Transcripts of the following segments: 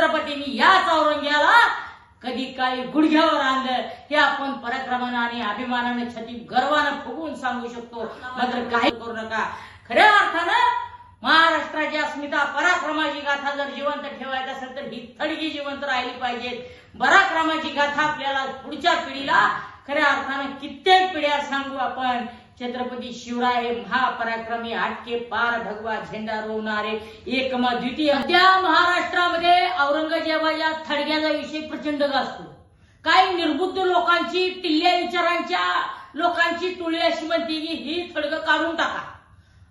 छत्रपतींनी याच औरंग्याला कधी काही गुडघ्यावर आणलं हे आपण पराक्रमानं आणि अभिमानानं छती गर्वानं फुगवून सांगू शकतो. मात्र काही करू नका. खऱ्या अर्थानं महाराष्ट्राची अस्मिता पराक्रमाची गाथा जर जिवंत ठेवायची असेल तर ही थडगी जिवंत राहिली पाहिजेत. पराक्रमाची गाथा आपल्याला पुढच्या पिढीला खऱ्या अर्थानं कित्येक पिढ्या सांगू आपण. छत्रपती शिवराय हे महापराक्रमी आटके पार भगवा झेंडा रोवणारे एकमा द्वितीय. त्या महाराष्ट्रामध्ये औरंगजेबाच्या थडग्याचा विषय प्रचंड गाजतो. काही निर्बुद्ध लोकांची टिल्ल्या विचारांच्या लोकांची टोळी अशी म्हणते की ही थडग काढून टाका.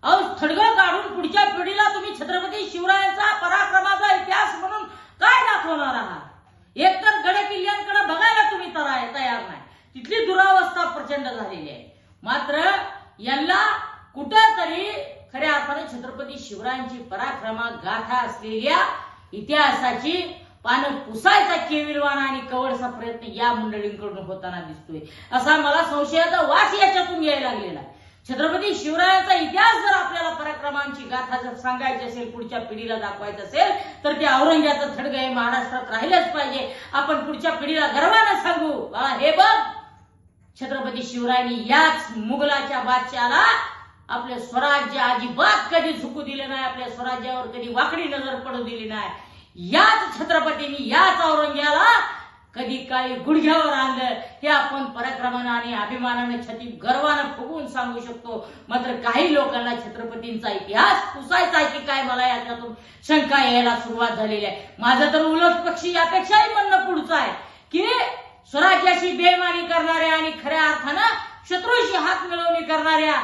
अहो थडगं काढून पुढच्या पिढीला तुम्ही छत्रपती शिवरायांचा पराक्रमाचा इतिहास म्हणून काय दाखवणार आहात? एक तर गड किल्ल्यांकडे बघायला तुम्ही तयार नाही. तिथली दुरावस्था प्रचंड झालेली आहे. मात्र यांना कुठंतरी खऱ्या अर्थाने छत्रपती शिवरायांची पराक्रमा गाथा असलेल्या इतिहासाची पानं पुसायचा केविलवाणा आणि कवडचा प्रयत्न या मंडळींकडून होताना दिसतोय. असा मला संशयाचा वास याच्यातून यायला लागलेला आहे. छत्रपती शिवरायांचा इतिहास जर आपल्याला पराक्रमांची गाथा जर सांगायची असेल पुढच्या पिढीला दाखवायचं असेल तर ते औरंग्याचं थडग हे महाराष्ट्रात राहिलंच पाहिजे. आपण पुढच्या पिढीला गर्वानं सांगू बाळा हे बघ छत्रपती शिवरायांनी याच मुघलाच्या बादशाला आपले स्वराज्य अजिबात कधी झुकू दिले नाही आपल्या स्वराज्यावर कधी वाकडी नजर पडू दिली नाही. याच छत्रपतींनी याच औरंग्याला कधी काळी गुडघ्यावर आणलं हे आपण पराक्रमानं आणि अभिमानानं छती गर्वानं फुगवून सांगू शकतो. मात्र काही लोकांना छत्रपतींचा इतिहास पुसायचा आहे की काय मला याच्यातून शंका यायला सुरुवात झालेली आहे. माझं तर उलट पक्षी यापेक्षाही म्हणणं पुढचं आहे की स्वराज्याशी बेमानी करणाऱ्या आणि खऱ्या अर्थानं शत्रूशी हात मिळवणी करणाऱ्या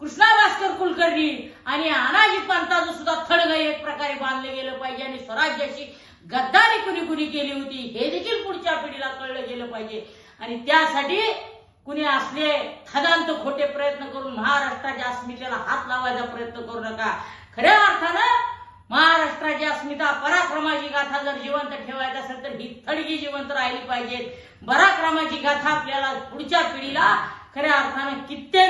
कृष्णा भास्कर कुलकर्णी आणि अनाजी पंताचं सुद्धा थडग एक प्रकारे बांधलं गेलं पाहिजे आणि स्वराज्याशी गद्दारी कुणी कुणी केली होती हे देखील पुढच्या पिढीला कळलं गेलं पाहिजे. आणि त्यासाठी कुणी असले थदांत खोटे प्रयत्न करून महाराष्ट्राच्या अस्मितेला हात लावायचा प्रयत्न करू नका. खऱ्या अर्थानं महाराष्ट्राची अस्मिता पराक्रमाची गाथा जर जिवंत ठेवायची असेल तर ही थडगी जिवंत राहिली पाहिजे. पराक्रमाची गाथा आपल्याला पुढच्या पिढीला खऱ्या अर्थानं कित्येक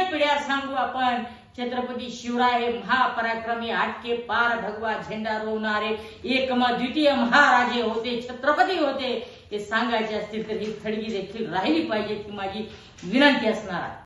सांगू आपण छत्रपती शिवराय महापराक्रमी आटके पार भगवा झेंडा रोवणारे एकम द्वितीय महाराजे होते छत्रपती होते. ते सांगायचे असतील तर ही थडगी देखील राहिली पाहिजे ही माझी विनंती असणार